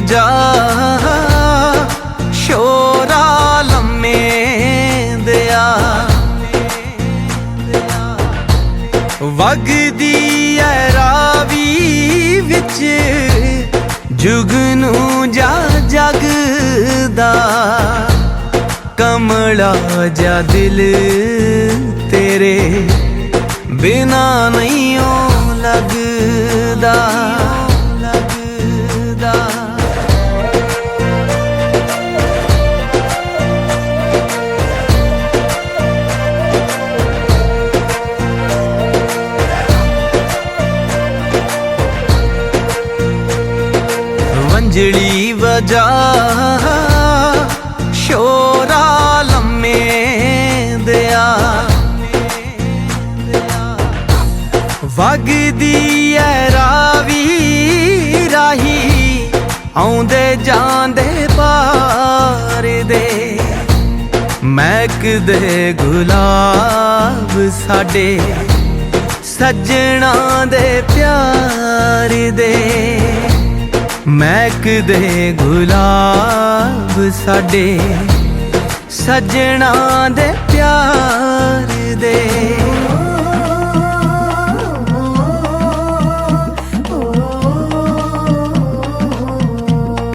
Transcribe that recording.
ਵਜਾ ਸ਼ੋਰਾ ਲੰਮੇ ਦਿਆ। ਵਗਦੀ ਐ ਰਾਵੀ ਵਿੱਚ ਜੁਗਨੂ ਜਾ ਜਗਦਾ ਕਮਲਾ ਜਾ ਦਿਲ ਤੇਰੇ ਬਿਨਾ ਨਹੀਂ ਓ ਲੱਗਦਾ ਲੱਗਦਾ। ਵੰਜਲੀ ਵਜਾ ਸ਼ੋਰਾ ਲੰਮੇ ਦਿਆ। ਵਗਦੀ ਐ ਰਾਵੀ ਰਾਹੀ, ਆਉਂਦੇ ਜਾਂਦੇ ਪਾਰ ਦੇ। ਮਹਿਕਦੇ ਗੁਲਾਬ ਸਾਡੇ, ਸੱਜਣਾ ਦੇ ਪਿਆਰ ਦੇ। ਮਹਿਕਦੇ ਗੁਲਾਬ ਸਾਡੇ ਸੱਜਣਾ ਦੇ